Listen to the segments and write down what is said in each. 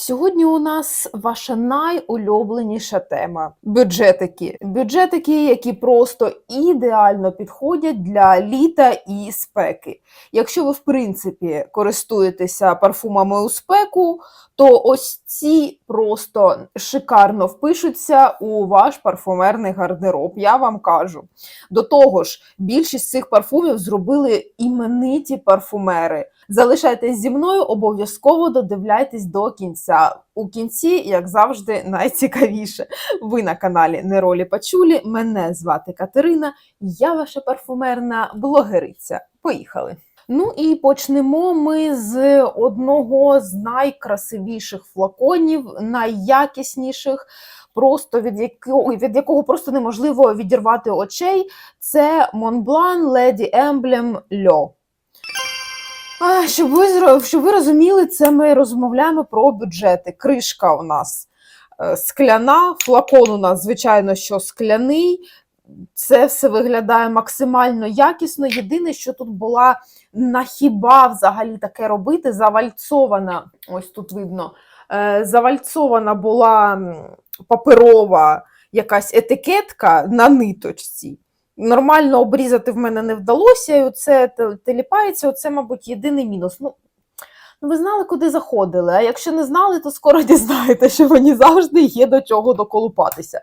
Сьогодні у нас ваша найулюбленіша тема бюджетики. Бюджетики, які просто ідеально підходять для літа і спеки. Якщо ви, в принципі, користуєтеся парфумами у спеку, то ось ці просто шикарно впишуться у ваш парфумерний гардероб. Я вам кажу. До того ж, більшість цих парфумів зробили імениті парфумери. Залишайтесь зі мною, обов'язково додивляйтесь до кінця. У кінці, як завжди, найцікавіше. Ви на каналі Неролі Пачулі. Мене звати Катерина, я ваша парфумерна блогериця. Поїхали! Ну і почнемо ми з одного з найкрасивіших флаконів, найякісніших, просто від якого, від якого просто неможливо відірвати очей. Це Montblanc Lady Emblem Льо. А, Щоб ви, щоб ви розуміли, це ми розмовляємо про бюджети. Кришка у нас е, скляна, флакон у нас, звичайно, що скляний. Це все виглядає максимально якісно. Єдине, що тут була нахіба взагалі таке робити, завальцована, ось тут видно, е, завальцована була паперова якась етикетка на ниточці. Нормально обрізати в мене не вдалося, і оце теліпається, оце, мабуть, єдиний мінус. Ну, ну, ви знали, куди заходили, а якщо не знали, то скоро дізнаєте, що мені завжди є до чого доколупатися.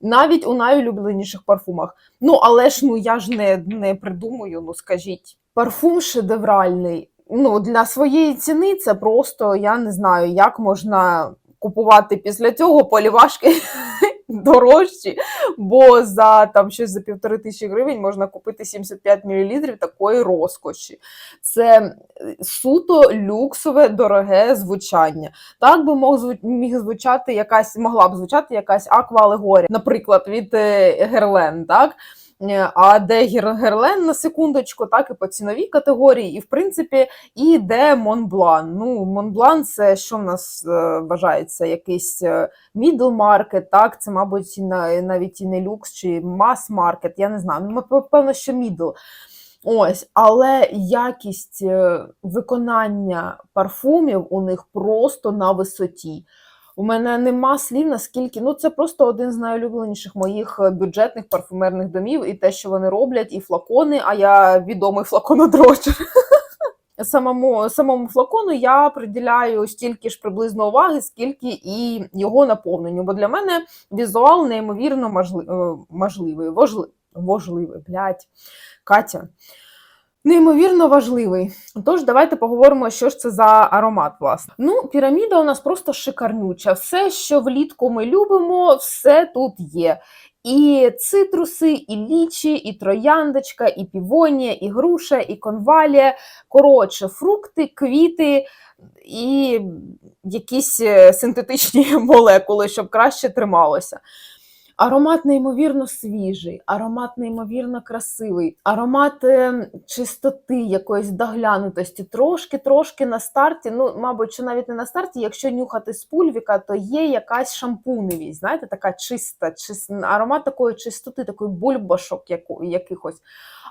Навіть у найулюбленіших парфумах. Ну, але ж ну я ж не, не придумую, ну скажіть. Парфум шедевральний. Ну, для своєї ціни це просто я не знаю, як можна купувати після цього полівашки дорожчі, бо за там щось за півтори тисячі гривень можна купити 75 мл такої розкоші. Це е, суто люксове, дороге звучання. Так би мог міг звучати якась, могла б звучати якась аква-алегорія, наприклад, від е, Герлен, так? Е, А де Гер- Герлен на секундочку, так і по ціновій категорії, і в принципі і де Монблан. Ну, Монблан це що в нас е, вважається, якийсь е, middle market, так, це, мабуть, навіть і не люкс чи мас-маркет, я не знаю. Ну, певно, що middle. Ось, але якість е, виконання парфумів у них просто на висоті. У мене нема слів, наскільки ну це просто один з найулюбленіших моїх е, бюджетних парфумерних домів, і те, що вони роблять, і флакони. А я відомий флаконодрочер. Самому самому флакону я приділяю стільки ж приблизно уваги, скільки і його наповненню. Бо для мене візуал неймовірно е, можливий, важливий, важливий, блядь, Катя. Неймовірно важливий. Тож давайте поговоримо, що ж це за аромат, власне. Ну, піраміда у нас просто шикарнюча. Все, що влітку ми любимо, все тут є. І цитруси, і лічі, і трояндочка, і півонія, і груша, і конвалія. Коротше, фрукти, квіти і якісь е, синтетичні молекули, щоб краще трималося. Аромат неймовірно свіжий, аромат неймовірно красивий, аромат е, чистоти, якоїсь доглянутості. Трошки-трошки на старті, ну, мабуть, що навіть не на старті, якщо нюхати з пульвіка, то є якась шампуневість, знаєте, така чиста, чис... аромат такої чистоти, такої бульбашок якихось.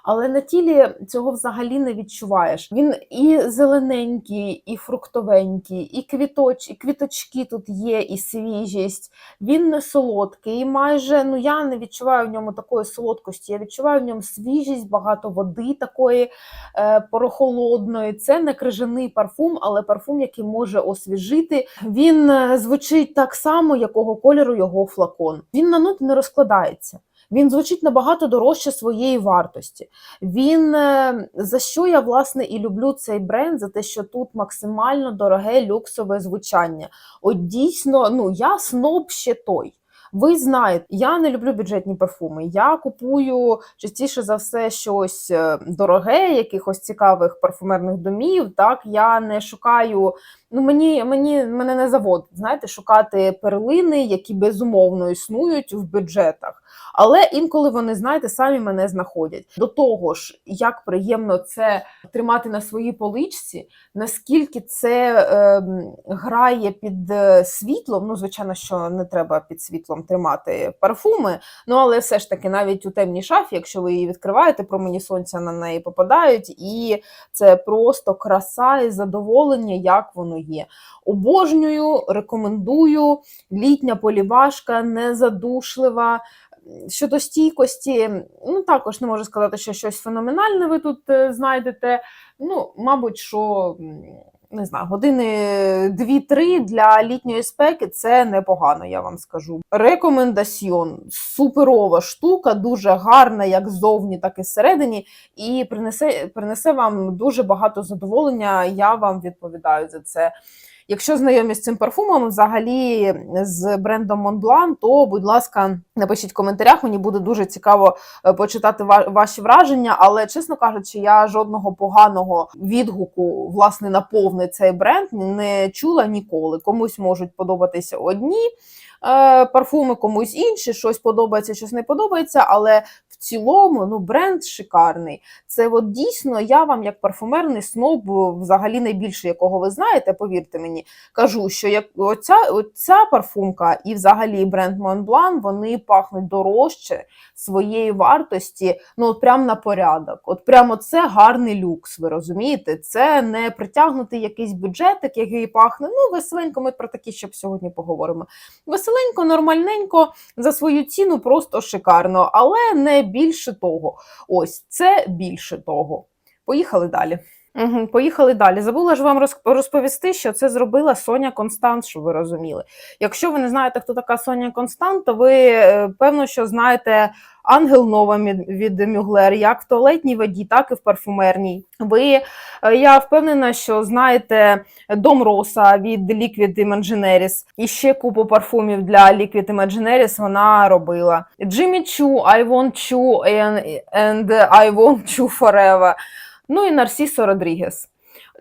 Але на тілі цього взагалі не відчуваєш. Він і зелененький, і фруктовенький, і квіточ, і квіточки тут є, і свіжість. Він не солодкий, і майже ну я не відчуваю в ньому такої солодкості. Я відчуваю в ньому свіжість, багато води такої е, прохолодної. Це не крижаний парфум, але парфум, який може освіжити. Він е, звучить так само, якого кольору його флакон. Він на ноти не розкладається. Він звучить набагато дорожче своєї вартості. Він е, за що я власне і люблю цей бренд, за те, що тут максимально дороге люксове звучання. От дійсно, ну я сноб ще той. Ви знаєте, я не люблю бюджетні парфуми. Я купую частіше за все щось е, дороге, якихось цікавих парфумерних домів. Так я не шукаю. Ну мені мені мене не заводить, знаєте, шукати перлини, які безумовно існують в бюджетах. Але інколи вони, знаєте, самі мене знаходять. До того ж, як приємно це тримати на своїй поличці, наскільки це е, грає під е, світлом. Ну, звичайно, що не треба під світлом вам тримати парфуми. Ну, але все ж таки, навіть у темній шафі, якщо ви її відкриваєте, промені сонця на неї попадають, і це просто краса і задоволення, як воно є. Обожнюю, рекомендую. Літня полівашка, незадушлива. Щодо стійкості, ну також не можу сказати, що щось феноменальне ви тут е, знайдете. Ну, мабуть, що не знаю, години 2-3 для літньої спеки це непогано, я вам скажу. Рекомендаціон суперова штука, дуже гарна, як ззовні, так і зсередині, і принесе, принесе вам дуже багато задоволення. Я вам відповідаю за це. Якщо знайомі з цим парфумом, взагалі з брендом Montblanc, то, будь ласка, напишіть в коментарях. Мені буде дуже цікаво е, почитати ваші враження. Але, чесно кажучи, я жодного поганого відгуку власне на повний цей бренд не чула ніколи. Комусь можуть подобатися одні е, парфуми, комусь інші, щось подобається, щось не подобається. Але цілому ну, бренд шикарний. Це от дійсно я вам, як парфумерний сноб, взагалі найбільше, якого ви знаєте, повірте мені, кажу, що як оця, оця парфумка і взагалі бренд Montblanc, вони пахнуть дорожче своєї вартості, ну от прям на порядок. От прямо це гарний люкс, ви розумієте? Це не притягнутий якийсь бюджетик, який пахне. Ну, веселенько, ми про такі ще сьогодні поговоримо. Веселенько, нормальненько, за свою ціну просто шикарно, але не більше того. Ось це більше того. Поїхали далі. Угу, поїхали далі. Забула ж вам розповісти, що це зробила Соня Констант, щоб ви розуміли. Якщо ви не знаєте, хто така Соня Констант, то ви е, певно, що знаєте Ангел Нова від Мюглер, як в туалетній воді, так і в парфумерній. Ви, е, я впевнена, що знаєте Дом Роса від Liquid Imagineris. І ще купу парфумів для Liquid Imagineris вона робила. Jimmy Choo, I Want Choo and, and I Want Choo Forever. Ну і Нарсісо Родрігес.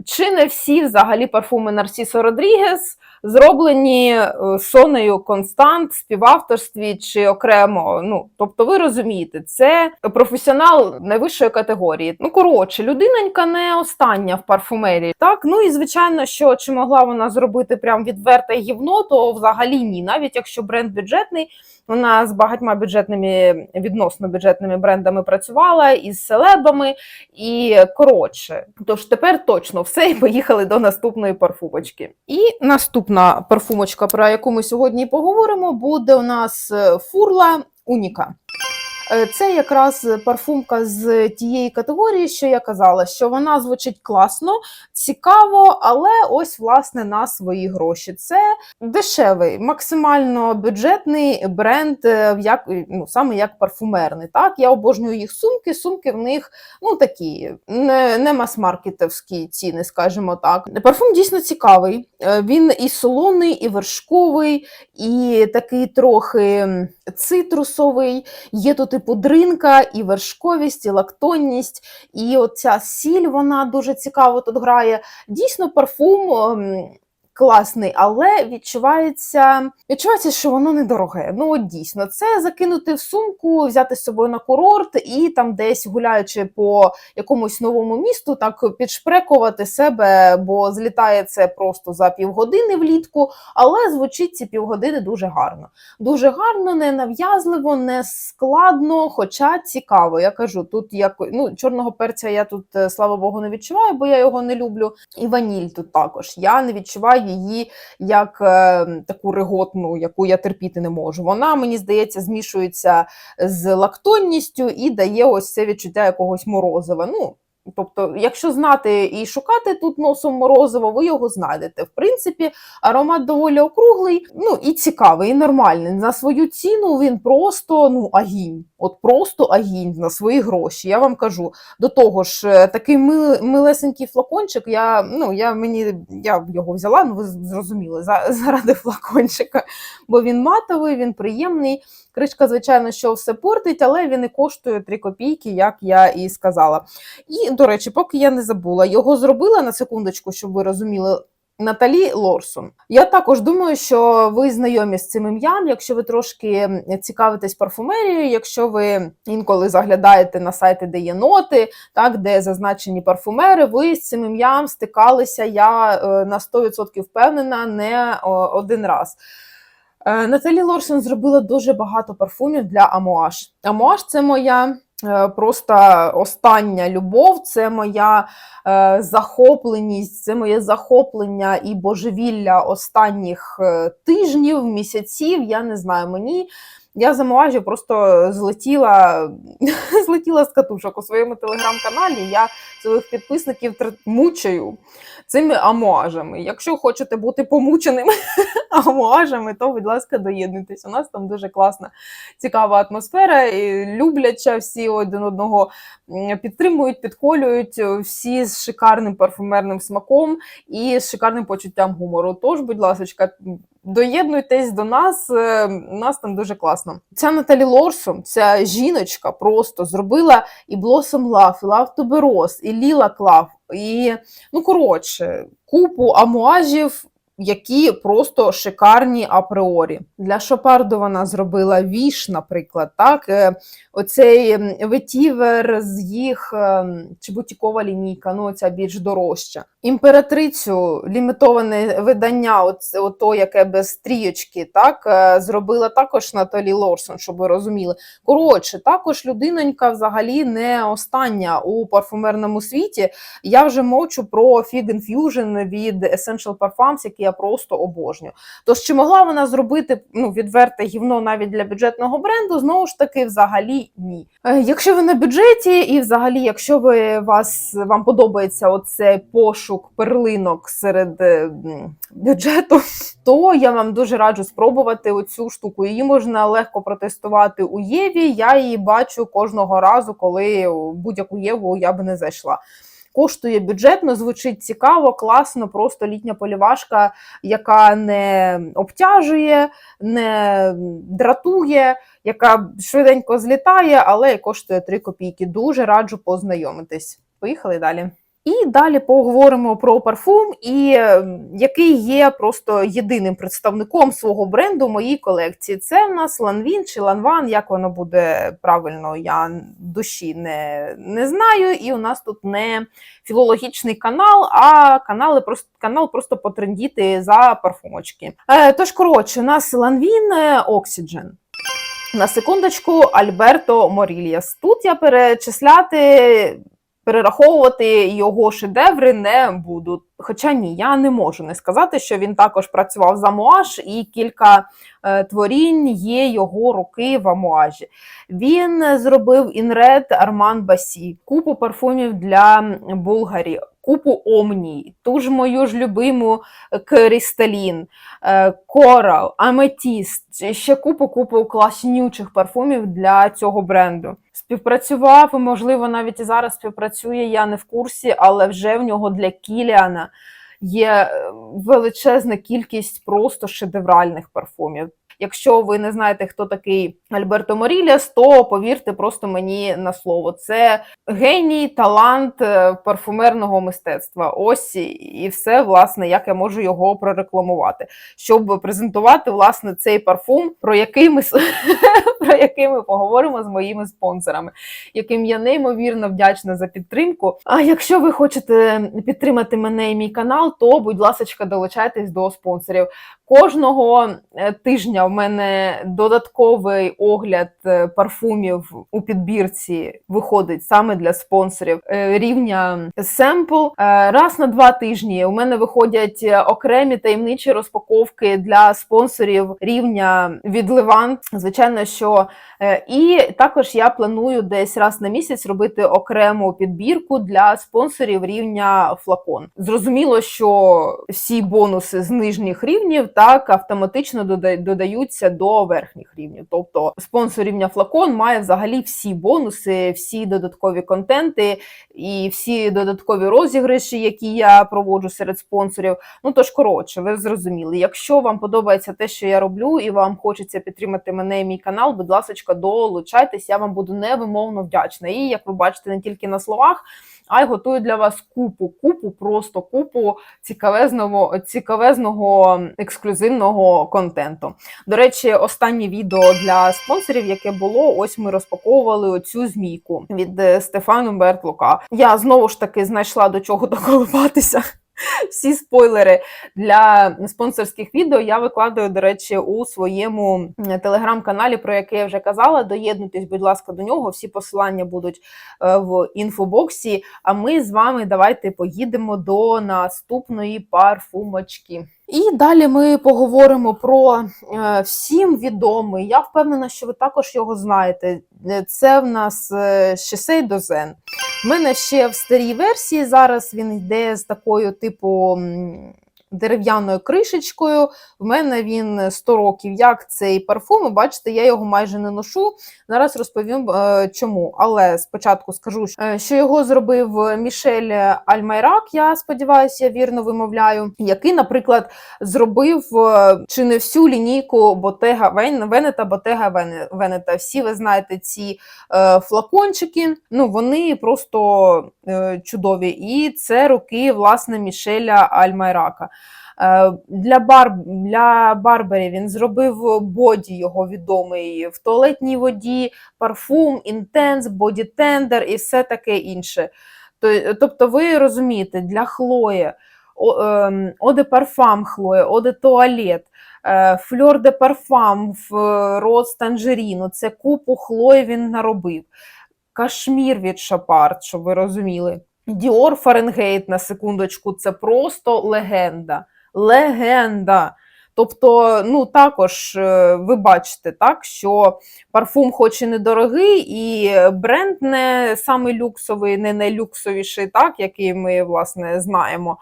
Чи не всі взагалі парфуми Нарсісо Родрігес зроблені е, Сонею Констант в співавторстві чи окремо? Ну, тобто, ви розумієте, це професіонал найвищої категорії. Ну, коротше, людинонька не остання в парфумерії. Так, ну і звичайно, що чи могла вона зробити прям відверте гівно, то взагалі ні. Навіть якщо бренд бюджетний, вона з багатьма бюджетними відносно бюджетними брендами працювала із селебами. І коротше, тож тепер точно все і поїхали до наступної парфумочки. І наступна парфумочка, про яку ми сьогодні поговоримо, буде у нас е, фурла Уніка. Е, Це якраз парфумка з тієї категорії, що я казала, що вона звучить класно, цікаво, але ось власне на свої гроші. Це дешевий, максимально бюджетний бренд, е, як ну саме як парфумерний. Так, я обожнюю їх сумки. Сумки в них ну такі не, не мас-маркетовські ціни, скажімо так. Парфум дійсно цікавий. Е, Він і солоний, і вершковий, і такий трохи цитрусовий. Є тут і пудринка, і вершковість, і лактонність, і оця сіль вона дуже цікаво тут грає. Дійсно, парфум. Класний, але відчувається, відчувається, що воно недороге. Ну от дійсно, це закинути в сумку, взяти з собою на курорт і там десь гуляючи по якомусь новому місту, так підшпрекувати себе, бо злітає це просто за півгодини влітку, але звучить ці півгодини дуже гарно. Дуже гарно, не нав'язливо, не складно, хоча цікаво. Я кажу, тут як ну чорного перця я тут, е, слава Богу, не відчуваю, бо я його не люблю. І ваніль тут також. Я не відчуваю її як е, таку реготну, яку я терпіти не можу. Вона, мені здається, змішується з лактонністю і дає ось це відчуття якогось морозива. Ну, Тобто, якщо знати і шукати тут носом морозиво, ви його знайдете. В принципі, аромат доволі округлий, ну і цікавий, і нормальний. На свою ціну він просто ну агінь. От просто агінь на свої гроші. Я вам кажу. До того ж, е, такий мил, милесенький флакончик. Я ну я мені я його взяла. Ну ви зрозуміли за, заради флакончика, бо він матовий, він приємний. Кришка, звичайно, що все портить, але він і коштує 3 копійки, як я і сказала. І, до речі, поки я не забула, його зробила на секундочку, щоб ви розуміли. Наталі Лорсон. Я також думаю, що ви знайомі з цим ім'ям, якщо ви трошки цікавитесь парфумерією, якщо ви інколи заглядаєте на сайти, де є ноти, так, де зазначені парфумери, ви з цим ім'ям стикалися, я е, на 100% впевнена, не один раз. Е, Наталі Лорсон зробила дуже багато парфумів для Амуаш. Амуаш це моя просто остання любов, це моя е, захопленість, це моє захоплення і божевілля останніх е, тижнів, місяців. Я не знаю, мені. Я за Моажі просто злетіла, злетіла з катушок у своєму телеграм-каналі. Я своїх підписників мучаю цими амуажами. Якщо хочете бути помученими амуажами, то, будь ласка, доєднуйтесь. У нас там дуже класна, цікава атмосфера, і любляча, всі один одного підтримують, підколюють, е, всі з шикарним парфумерним смаком і з шикарним почуттям гумору. Тож, будь ласка, доєднуйтесь до нас. е, нас там дуже класно. Ця Наталі Лорсон, ця жіночка, просто зробила і Blossom Love, і Love Tuberose, і Lilac Love, і ну коротше, купу амуажів. Які просто шикарні апріорі. Для Шопарду вона зробила віш, наприклад, так? Е, Оцей ветівер з їх ем, чи бутікова лінійка, ну ця більш дорожча. Імператрицю лімітоване видання, оце, ото, яке без стрічки, так е, зробила також Наталі Лорсон, щоб ви розуміли. Коротше, також людинонька взагалі не остання у парфумерному світі. Я вже мовчу про Fig Infusion від Essential Parfums, який я просто обожнюю. Тож чи могла вона зробити ну, відверте гівно навіть для бюджетного бренду? Знову ж таки, взагалі ні. Е, Якщо ви на бюджеті, і взагалі, якщо ви вас вам подобається оцей пошук перлинок серед е, бюджету, то я вам дуже раджу спробувати оцю штуку. Її можна легко протестувати у Єві. Я її бачу кожного разу, коли будь-яку Єву я би не зайшла. Коштує бюджетно, звучить цікаво, класно, просто літня полівашка, яка не обтяжує, не дратує, яка швиденько злітає, але й коштує 3 копійки. Дуже раджу познайомитись. Поїхали далі. І далі поговоримо про парфум, і е, який є просто єдиним представником свого бренду моїй колекції. Це в нас Ланвін чи Ланван, як воно буде правильно, я душі не, не знаю. І у нас тут не філологічний канал, а канали просто канал просто потрендіти за парфумочки. Е, тож, коротше, у нас Ланвін Oxygen. На секундочку, Альберто Морільяс. Тут я перечисляти перераховувати його шедеври не буду. Хоча ні, я не можу не сказати, що він також працював за Амуаж, і кілька е, творінь є його руки в Амуажі. Він зробив Інред Арман Басі, купу парфумів для Булгарі, купу Омній, ту ж мою ж любиму Кристалін, е, Корал, Аметіст, ще купу-купу класнючих парфумів для цього бренду. Співпрацював, можливо, навіть і зараз співпрацює, я не в курсі, але вже в нього для Кіліана є е, величезна кількість просто шедевральних парфумів. Якщо ви не знаєте, хто такий Альберто Моріліас, то повірте просто мені на слово. Це геній, талант е, парфумерного мистецтва. Ось і все, власне, як я можу його прорекламувати, щоб презентувати власне цей парфум, про який ми про який ми поговоримо з моїми спонсорами, яким я неймовірно вдячна за підтримку. А якщо ви хочете підтримати мене і мій канал, то будь ласка, долучайтесь до спонсорів. Кожного е, тижня в мене додатковий огляд е, парфумів у підбірці виходить саме для спонсорів е, рівня семпл. Раз на два тижні у мене виходять окремі таємничі розпаковки для спонсорів рівня від Левант. Звичайно, що І також я планую десь раз на місяць робити окрему підбірку для спонсорів рівня флакон. Зрозуміло, що всі бонуси з нижніх рівнів так автоматично додаються до верхніх рівнів. Тобто спонсор рівня флакон має взагалі всі бонуси, всі додаткові контенти і всі додаткові розіграші, які я проводжу серед спонсорів. Ну тож коротше, ви зрозуміли. Якщо вам подобається те, що я роблю, і вам хочеться підтримати мене і мій канал, будь ласка, долучайтесь, я вам буду невимовно вдячна. І як ви бачите, не тільки на словах. А й готую для вас купу, купу, просто купу цікавезного, цікавезного ексклюзивного контенту. До речі, останнє відео для спонсорів, яке було, ось ми розпаковували оцю змійку від е, Стефану Бертлука. Я знову ж таки знайшла до чого доколупатися. Всі спойлери для спонсорських відео я викладаю, до речі, у своєму телеграм-каналі, про який я вже казала. Доєднуйтесь, будь ласка, до нього. Всі посилання будуть е, в інфобоксі. А ми з вами давайте поїдемо до наступної парфумочки. І далі ми поговоримо про е, всім відомий. Я впевнена, що ви також його знаєте. Е, Це в нас е, Shiseido Zen. Мене ще в старій версії. Зараз він йде з такою, типу, дерев'яною кришечкою. В мене він 100 років. Як цей парфум, бачите, я його майже не ношу. Зараз розповім е, чому. Але спочатку скажу, е, що його зробив Мішель Альмайрак. Я сподіваюся, вірно вимовляю, який, наприклад, зробив е, чи не всю лінійку Veneta, Bottega Vene- Veneta. Всі ви знаєте ці е, флакончики. Ну вони просто е, чудові. І це руки власне Мішеля Альмайрака. Е, Для бар для Барбері він зробив боді його відомий в туалетній воді, парфум, інтенс, боді тендер і все таке інше. Тобто, ви розумієте, для Хлої, о- ем, Parfum Хлоя, de Toilette, е, Fleur de в е, Rose Tangerine, це купу Хлої він наробив. Кашмір від Шапард, щоб ви розуміли. Діор Фаренгейт, на секундочку, це просто легенда. Легенда. Тобто, ну також е, ви бачите, так, що парфум хоч і недорогий, і бренд не самий люксовий, не найлюксовіший, так, який ми власне знаємо.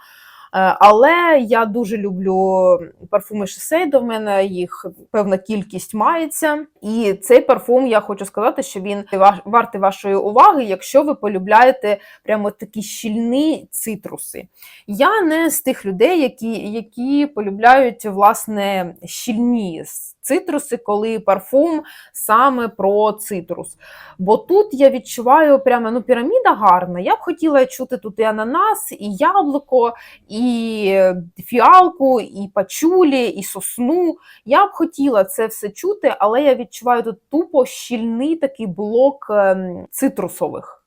Е, Але я дуже люблю парфуми Shiseido, в мене їх певна кількість мається. І цей парфум, я хочу сказати, що він ва- вартий вашої уваги, якщо ви полюбляєте прямо такі щільні цитруси. Я не з тих людей, які, які полюбляють власне щільні цитруси, коли парфум саме про цитрус. Бо тут я відчуваю прямо ну, піраміда гарна. Я б хотіла чути тут і ананас, і яблуко, і фіалку, і пачулі, і сосну. Я б хотіла це все чути, але я відчуваю тут тупо щільний такий блок ем, цитрусових.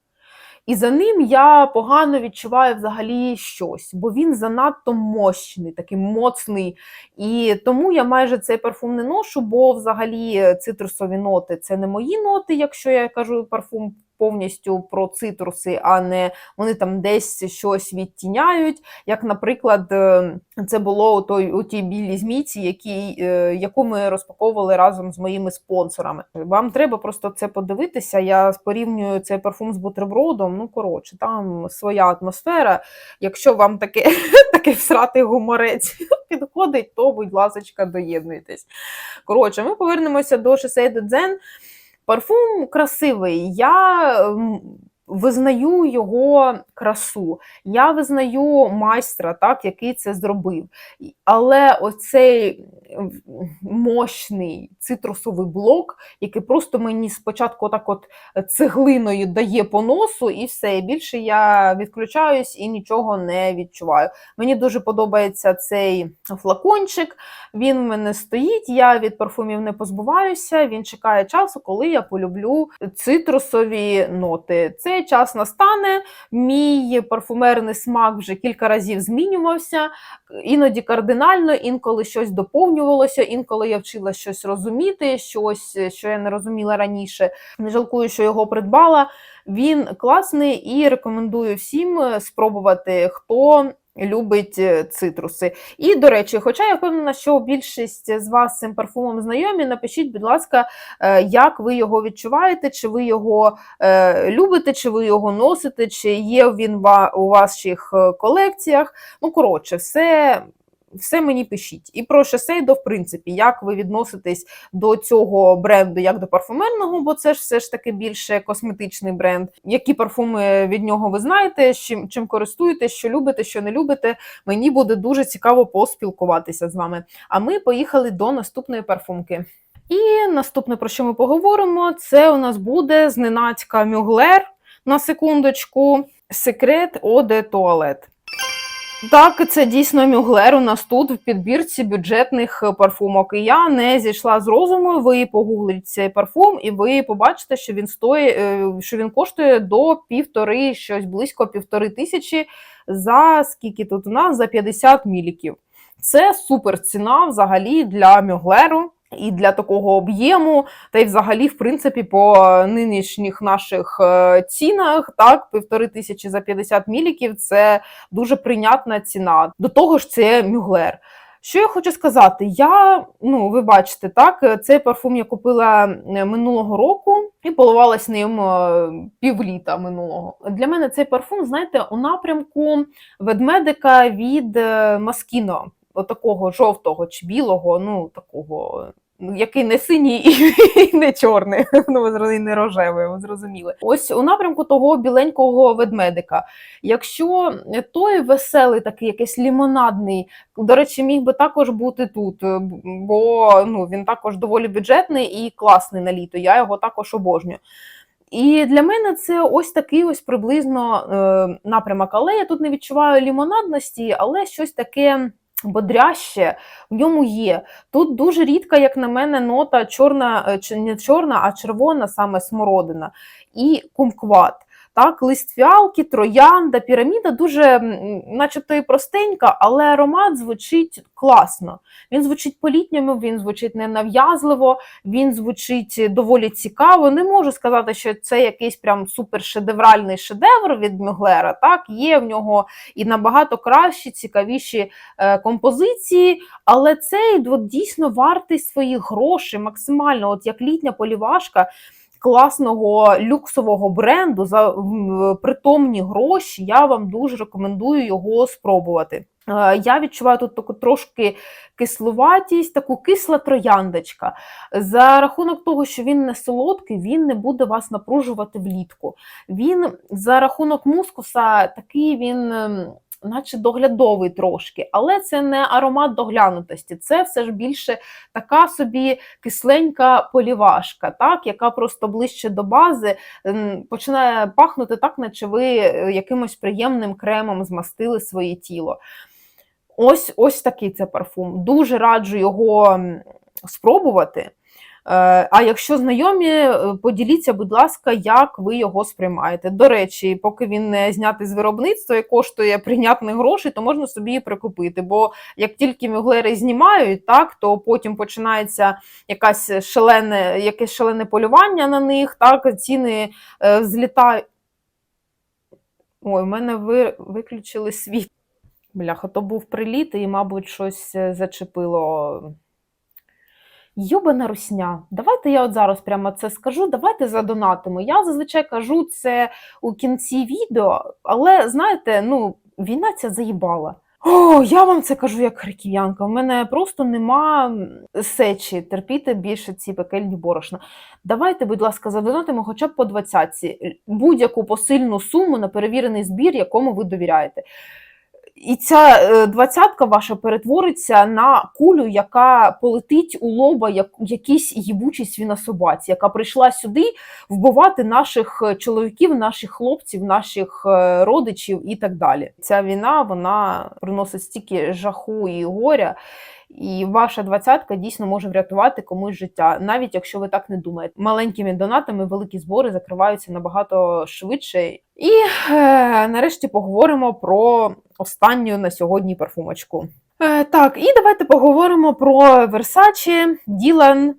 І за ним я погано відчуваю взагалі щось, бо він занадто мощний, такий моцний. І тому я майже цей парфум не ношу, бо взагалі цитрусові ноти це не мої ноти, якщо я кажу парфум повністю про цитруси, а не вони там десь щось відтіняють. Як, наприклад, е, це було у, той, у тій білій змійці, які, е, яку ми розпаковували разом з моїми спонсорами. Вам треба просто це подивитися. Я порівнюю цей парфум з бутербродом. Ну, коротше, там своя атмосфера. Якщо вам таке, таке всратий гуморець підходить, то, будь ласка, доєднуйтесь. Коротше, ми повернемося до Shiseido Zen. Парфум красивий. Я м, визнаю його красу. Я визнаю майстра, так, який це зробив. Але оцей мощний цитрусовий блок, який просто мені спочатку так от цеглиною дає по носу, і все. Більше я відключаюсь і нічого не відчуваю. Мені дуже подобається цей флакончик. Він в мене стоїть. Я від парфумів не позбуваюся. Він чекає часу, коли я полюблю цитрусові ноти. Час настане. Мій парфумерний смак вже кілька разів змінювався. Іноді кардинально, інколи щось доповнювалося, інколи я вчила щось розуміти, щось, що я не розуміла раніше. Не жалкую, що його придбала. Він класний і рекомендую всім е, спробувати, хто любить е, цитруси. І, до речі, хоча я впевнена, що більшість з вас з цим парфумом знайомі, напишіть, будь ласка, е, як ви його відчуваєте, чи ви його е, любите, чи ви його носите, чи є він у ваших колекціях. Ну, коротше, все. Все мені пишіть. І про Шесейдо, в принципі, як ви відноситесь до цього бренду, як до парфумерного, бо це ж все ж таки більше косметичний бренд. Які парфуми від нього ви знаєте, чим, чим користуєтесь, що любите, що не любите. Мені буде дуже цікаво поспілкуватися з вами. А ми поїхали до наступної парфумки. І наступне, про що ми поговоримо, це у нас буде зненацька Мюглер на секундочку. Секрет Оде Туалет. Так, це дійсно мюглер у нас тут в підбірці бюджетних е, парфумок. І я не зійшла з розуму. Ви погугліть цей парфум, і ви побачите, що він стоїть, е, що він коштує до півтори, щось близько півтори тисячі за скільки тут у нас за 50 міліків. Це супер ціна взагалі для мюглеру. І для такого об'єму, та й взагалі, в принципі, по нинішніх наших е, цінах, так, півтори тисячі за 50 міліків це дуже прийнятна ціна. До того ж, це мюглер. Що я хочу сказати? Я, ну, ви бачите, так, цей парфум я купила е, минулого року і поливалась ним е, півліта минулого. Для мене цей парфум, знаєте, у напрямку ведмедика від Маскіно, отакого жовтого чи білого, ну такого. Який не синій і не чорний, ну зрозуміли, не рожевий, ви зрозуміли. Ось у напрямку того біленького ведмедика. Якщо той веселий, такий якийсь лімонадний, до речі, міг би також бути тут, е, бо ну, він також доволі бюджетний і класний на літо. Я його також обожнюю. І для мене це ось такий ось приблизно е, напрямок. Але я тут не відчуваю лімонадності, але щось таке бодряще в ньому є. Тут дуже рідка, як на мене, нота чорна, е, чи не чорна, а червона, саме смородина, і кумкват. Так, лист фіалки, троянда, піраміда дуже, начебто, і простенька, але аромат звучить класно. Він звучить по-літньому, він звучить ненав'язливо, він звучить доволі цікаво. Не можу сказати, що це якийсь прям супершедевральний шедевр від Мюглера. Так, є в нього і набагато кращі, цікавіші е, композиції, але цей дійсно вартий своїх грошей максимально, от як літня полівашка. Класного люксового бренду за притомні гроші. Я вам дуже рекомендую його спробувати. Е, Я відчуваю тут таку трошки кислуватість, таку кисла трояндочка. За рахунок того, що він не солодкий, він не буде вас напружувати влітку. Він за рахунок мускуса такий він. Наче доглядовий трошки, але це не аромат доглянутості, це все ж більше така собі кисленька полівашка, так, яка просто ближче до бази починає пахнути так, наче ви е, якимось приємним кремом змастили своє тіло. Ось ось такий це парфум. Дуже раджу його спробувати. Е, А якщо знайомі, е, поділіться, будь ласка, як ви його сприймаєте. До речі, поки він не знятий з виробництва і коштує прийнятних грошей, то можна собі і прикупити. Бо як тільки мюглери знімають, так то потім починається якась шалене, якесь шалене полювання на них, так ціни е, злітають. Ой, в мене ви, виключили світ. Бляха, то був приліт, і, мабуть, щось зачепило. Йобана русня. Давайте я от зараз прямо це скажу. Давайте задонатимо. Я зазвичай кажу це у кінці відео, але знаєте, ну, війна ця заїбала. О, я вам це кажу як харків'янка. У мене просто нема сечі терпіти більше ці пекельні борошна. Давайте, будь ласка, задонатимо хоча б по двадцятці будь-яку посильну суму на перевірений збір, якому ви довіряєте. І ця е, двадцятка ваша перетвориться на кулю, яка полетить у лоба як якійсь їбучій свінособаці, яка прийшла сюди вбивати наших е, чоловіків, наших хлопців, наших е, родичів і так далі. Ця війна вона приносить стільки жаху і горя. І ваша двадцятка дійсно може врятувати комусь життя, навіть якщо ви так не думаєте. Маленькими донатами великі збори закриваються набагато швидше. І е, нарешті поговоримо про останню на сьогодні парфумочку. Е, так, і давайте поговоримо про Versace Dylan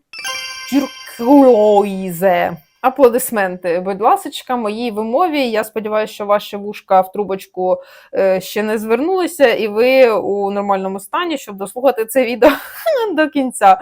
Turquoise. Аплодисменти, будь ласочка, моїй вимові. Я сподіваюся, що ваші вушка в трубочку е, ще не звернулися, і ви у нормальному стані, щоб дослухати це відео до кінця.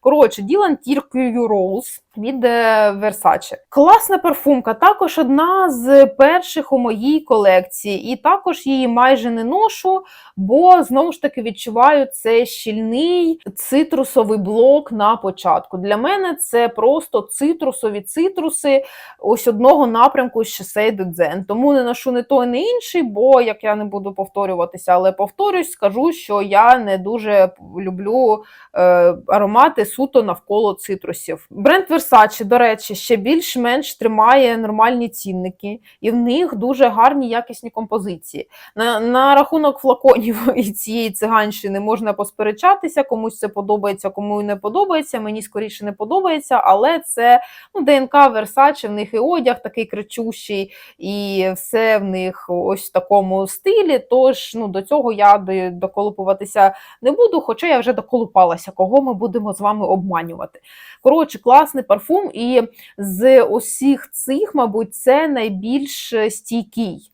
Коротше, Ділан Turquoise Rose від е, Versace. Класна парфумка, також одна з перших у моїй колекції, і також її майже не ношу, бо знову ж таки відчуваю цей щільний цитрусовий блок на початку. Для мене це просто цитрусові цитруси ось одного напрямку з Шосей Дзен. Тому не ношу не той, не інший, бо як я не буду повторюватися, але повторюсь, скажу, що я не дуже люблю е, аромати суто навколо цитрусів. Бренд Versace, до речі, ще більш-менш тримає нормальні цінники, і в них дуже гарні якісні композиції. На, на рахунок флаконів і цієї циганщини можна посперечатися, комусь це подобається, кому не подобається. Мені скоріше не подобається, але це ну, ДНК Versace, в них і одяг такий кричущий, і все в них ось в такому стилі. Тож ну, до цього я доколупуватися не буду, хоча я вже доколупалася, кого ми будемо з вами обманювати. Коротше, класний парфум, і з усіх цих, мабуть, це найбільш стійкий.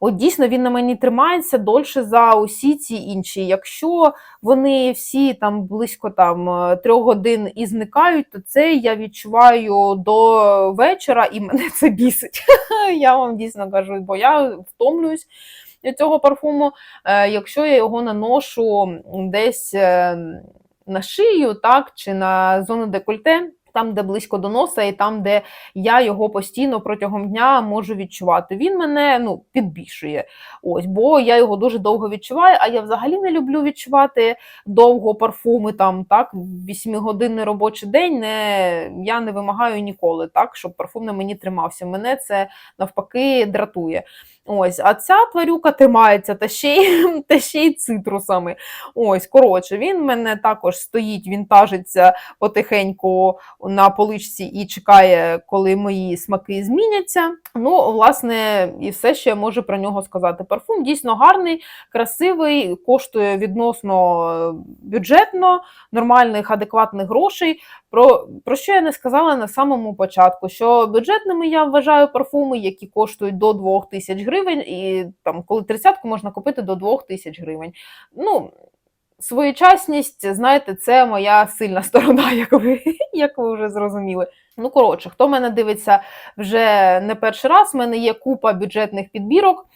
От дійсно він на мені тримається дольше за усі ці інші. Якщо вони всі там близько там е, трьох годин і зникають, то це я відчуваю до вечора, і мене це бісить. Я вам дійсно кажу, бо я втомлююсь від цього парфуму. Е, Якщо я його наношу десь е, на шию, так, чи на зону декольте, там, де близько до носа, і там, де я його постійно протягом дня можу відчувати. Він мене ну, підбільшує. Ось, бо я його дуже довго відчуваю, а я взагалі не люблю відчувати довго парфуми, там, так, 8-годинний робочий день. Не, я не вимагаю ніколи, так, щоб парфум на мені тримався. Мене це навпаки дратує. Ось, а ця тварюка тримається та ще й, та ще й цитрусами. Ось, коротше, він мене також стоїть, він тажиться потихеньку на поличці і чекає, коли мої смаки зміняться. Ну, власне, і все, що я можу про нього сказати. Парфум дійсно гарний, красивий, коштує відносно е, бюджетно, нормальних, адекватних грошей. Про, про що я не сказала на самому початку, що бюджетними я вважаю парфуми, які коштують до 2000 гривень, і там, коли тридцятку можна купити до 2000 гривень. Ну, своєчасність, знаєте, це моя сильна сторона, як ви, як ви вже зрозуміли. Ну, коротше, хто мене дивиться вже не перший раз, в мене є купа бюджетних підбірок.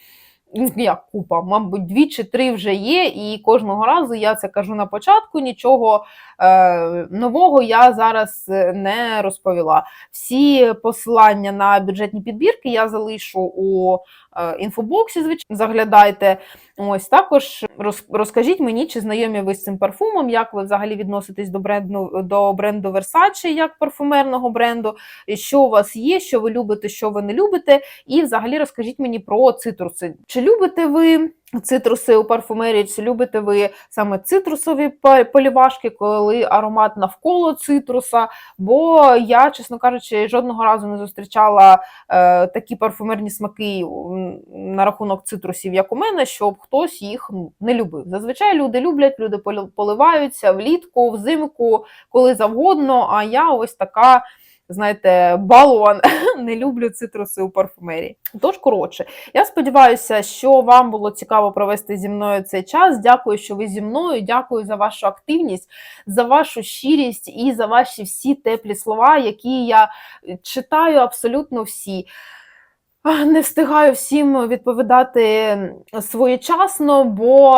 Ну, Як купа, мабуть, дві чи три вже є, і кожного разу я це кажу на початку. Нічого е, нового я зараз не розповіла. Всі посилання на бюджетні підбірки я залишу у інфобоксі. Звичайно, заглядайте. Ось також розкажіть мені, чи знайомі ви з цим парфумом, як ви взагалі відноситесь до бренду до бренду Versace як парфумерного бренду, що у вас є, що ви любите, що ви не любите. І взагалі розкажіть мені про цитруси. Чи любите ви цитруси у парфумерії, чи любите ви саме цитрусові полівашки, коли аромат навколо цитруса? Бо я, чесно кажучи, жодного разу не зустрічала е, такі парфумерні смаки на рахунок цитрусів, як у мене, щоб хтось їх ну, не любив. Зазвичай люди люблять, люди поливаються влітку, взимку, коли завгодно. А я ось така. Знаєте, балон. не люблю цитруси у парфумерії. Тож, коротше, я сподіваюся, що вам було цікаво провести зі мною цей час. Дякую, що ви зі мною. Дякую за вашу активність, за вашу щирість і за ваші всі теплі слова, які я читаю абсолютно всі. Не встигаю всім відповідати своєчасно, бо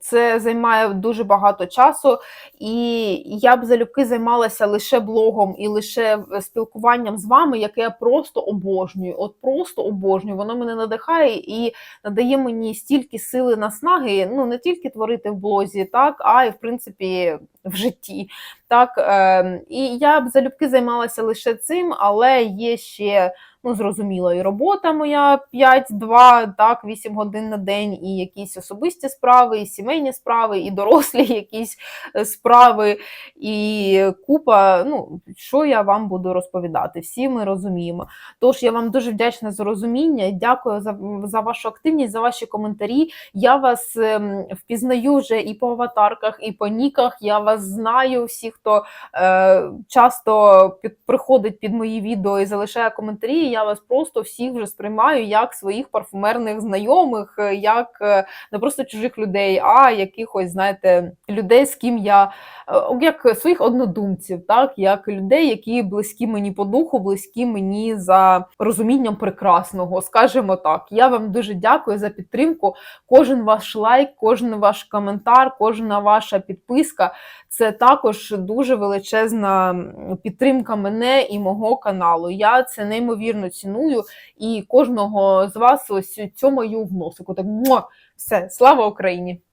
це займає дуже багато часу, і я б залюбки займалася лише блогом і лише спілкуванням з вами, яке я просто обожнюю. От просто обожнюю. Воно мене надихає і надає мені стільки сили наснаги, ну не тільки творити в блозі, так, а й в принципі в житті. Так, е, і я б залюбки займалася лише цим, але є ще. Ну, зрозуміло, і робота моя 5-2, так, 8 годин на день, і якісь особисті справи, і сімейні справи, і дорослі якісь е, справи, і купа. Ну, що я вам буду розповідати? Всі ми розуміємо. Тож я вам дуже вдячна за розуміння. Дякую за, за вашу активність, за ваші коментарі. Я вас ем, впізнаю вже і по аватарках, і по ніках. Я вас знаю, всі, хто е, часто під, приходить під мої відео і залишає коментарі. Я вас просто всіх вже сприймаю як своїх парфумерних знайомих, е, як е, не просто чужих людей, а якихось, знаєте, людей, з ким я е, як своїх однодумців, так як людей, які близькі мені по духу, близькі мені за розумінням прекрасного. Скажімо так. Я вам дуже дякую за підтримку. Кожен ваш лайк, кожен ваш коментар, кожна ваша підписка. Це також дуже величезна підтримка мене і мого каналу. Я це неймовірно ціную і кожного з вас ось цю в вносику. Так муа! все, слава Україні!